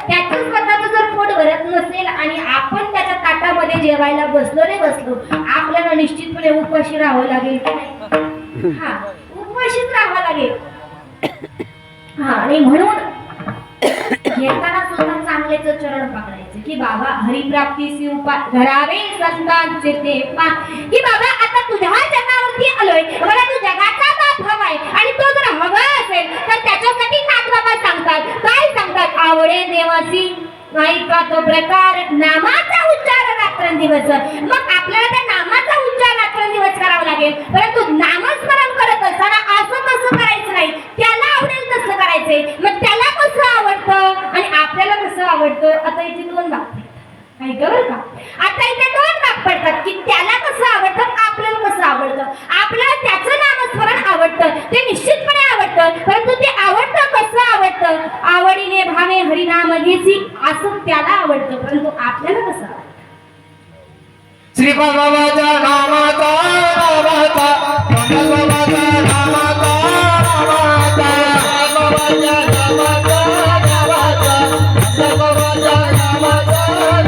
त्याचं स्वतःचं जर पोट भरत नसेल आणि आपण त्याच्या ताटामध्ये जेवायला बसलो रे बसलो आपल्याला निश्चितपणे उपाशी राहावं लागेल की नाही? हा उपाशीच राहावं लागेल. हा आणि म्हणून घेताना सुद्धा चांगलेच चरण पकडायचे की बाबा हरिप्राप्ती उपा धरावे संतांचे ते पा की बाबा आता तुझ्या जगावरती आलोय. मला तू जगाचा बाप हवाय आणि तो जर हवा असेल तर त्याच्या नागबाबा सांगतात काय सांगतात आवडे देवासी ऐका तो प्रकार नामाचा उच्चार रात्रंदिवस मग आपल्याला त्या नामाचा उच्चार रात्रंदिवस करावा लागेल. परंतु नामस्मरण करत असताना असं कसं करायचं नाही. त्याला आवडेल तसं करायचंय. मग त्याला कसं आवडतं? आणि आपल्याला कसं आवडतं? आता इथे दोन भाग काही बरं का? आता इथे दोन भाग पडतात की त्याला कसं आवडतं? आपल्याला कसं आवडतं? आपल्याला त्याचं नामस्मरण आवडतं. ते निश्चितपणे आवडतं परंतु ते आवडतं कसं आवडतं भावे भावे हरिनाम घेसी असं त्याला आवडतं परंतु आपल्याला कसं आवडतं श्रीपाद बाबाच्या नामाचा नामाचा बाबाच्या नामाचा नामाचा बाबाच्या नामाचा नामाचा बाबाच्या नामाचा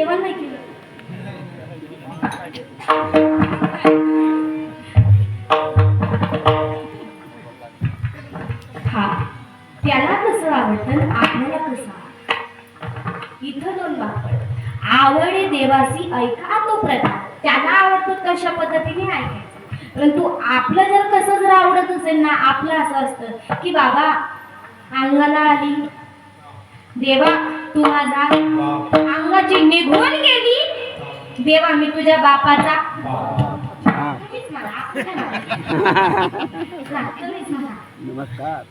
जेवण नाही केलं. हा त्याला कसं आवडतं? आपल्याला कसं इथं दोन वापर आवडे देवासी ऐका तो प्रकार. त्याला आवडतो तशा पद्धतीने ऐकायचं. परंतु आपलं जर कसं जर आवडत असेल ना आपलं असं असतं की बाबा अंगाला आली. देवा तू माझा अंगाची निघून गेली. देवा मी तुझ्या बापाचा. तुम्हीच. नमस्कार.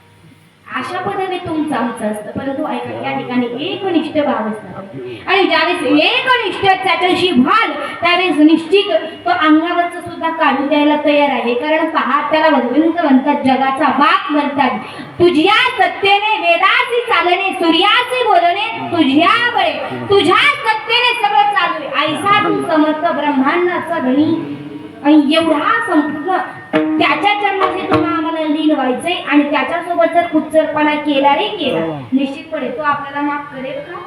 अशा पद्धतीने तुमचं आमचं असतं. परंतु ऐका या ठिकाणी एकनिष्ठ भाव असतात आणि ज्यावेळेस एकनिष्ठ त्याच्याशी भाल त्यावेळेस निश्चित तो अंगावरच सुद्धा काढून द्यायला तयार आहे. कारण पहा त्याला भगवंत म्हणतात जगाचा बाप म्हणतात. तुझ्या सत्तेने वेदाची चालणे सूर्याचे बोलणे तुझ्या बळे तुझ्या सत्तेने सगळं चालू आहे. ऐसा तू समर्थ ब्रह्मांडाचा धनी आणि एवढा संपूर्ण त्याच्या चरणाशी तुला आम्हाला लीन व्हायचंय आणि त्याच्यासोबत जर कुच्चरपणा केला रे केला निश्चितपणे तो आपल्याला माफ करेल का?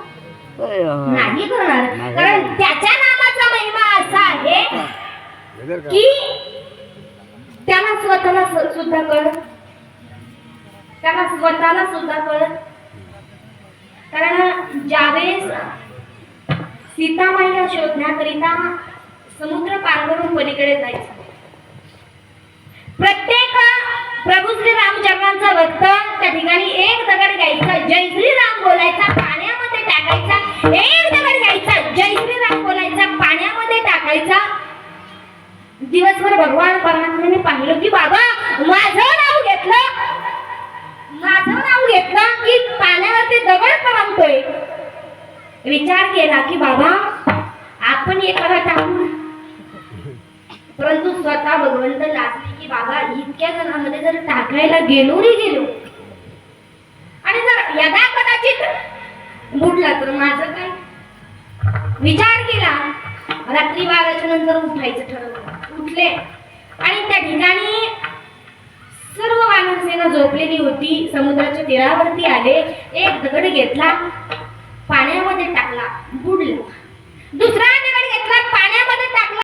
नाही करणार. कारण त्याच्या नामाचा महिमा असा आहे की? त्याला स्वतःला सुद्धा कळत त्याला स्वतःला सुद्धा कळत कारण ज्यावेळेस सीतामाईला शोधण्याकरिता समुद्र पार करून पलीकडे जायचं. प्रत्येक प्रभू श्री रामचंद्रांचा भक्त त्या ठिकाणी एक दगड घ्यायचा. जय श्रीराम बोलायचा पाण्यामध्ये टाकायचा. एक दगड घ्यायचा जय श्री राम बोलायचा पाण्यामध्ये टाकायचा. दिवसभर भगवान परमात्म्याने पाहिलं की बाबा माझं नाव घेतलं. माझं नाव घेतलं की पाण्यावरती दगड परमतोय विचार केला की बाबा आपण एखादा टाकू परंतु स्वतः भगवंत लाचले की बाबा इतक्या जणांमध्ये जर टाकायला गेलो रे गेलो. आणि जर यदा कदाचित बुडला तर माझं काय? विचार केला. रात्री बाराच्या नंतर उठायचं ठरवलं. उठले. आणि त्या ठिकाणी सर्व वानरसेना झोपलेली होती. समुद्राच्या तीरावरती आले. एक दगड घेतला. पाण्यामध्ये टाकला. बुडला. दुसरा दगड घेतला. पाण्यामध्ये टाकला.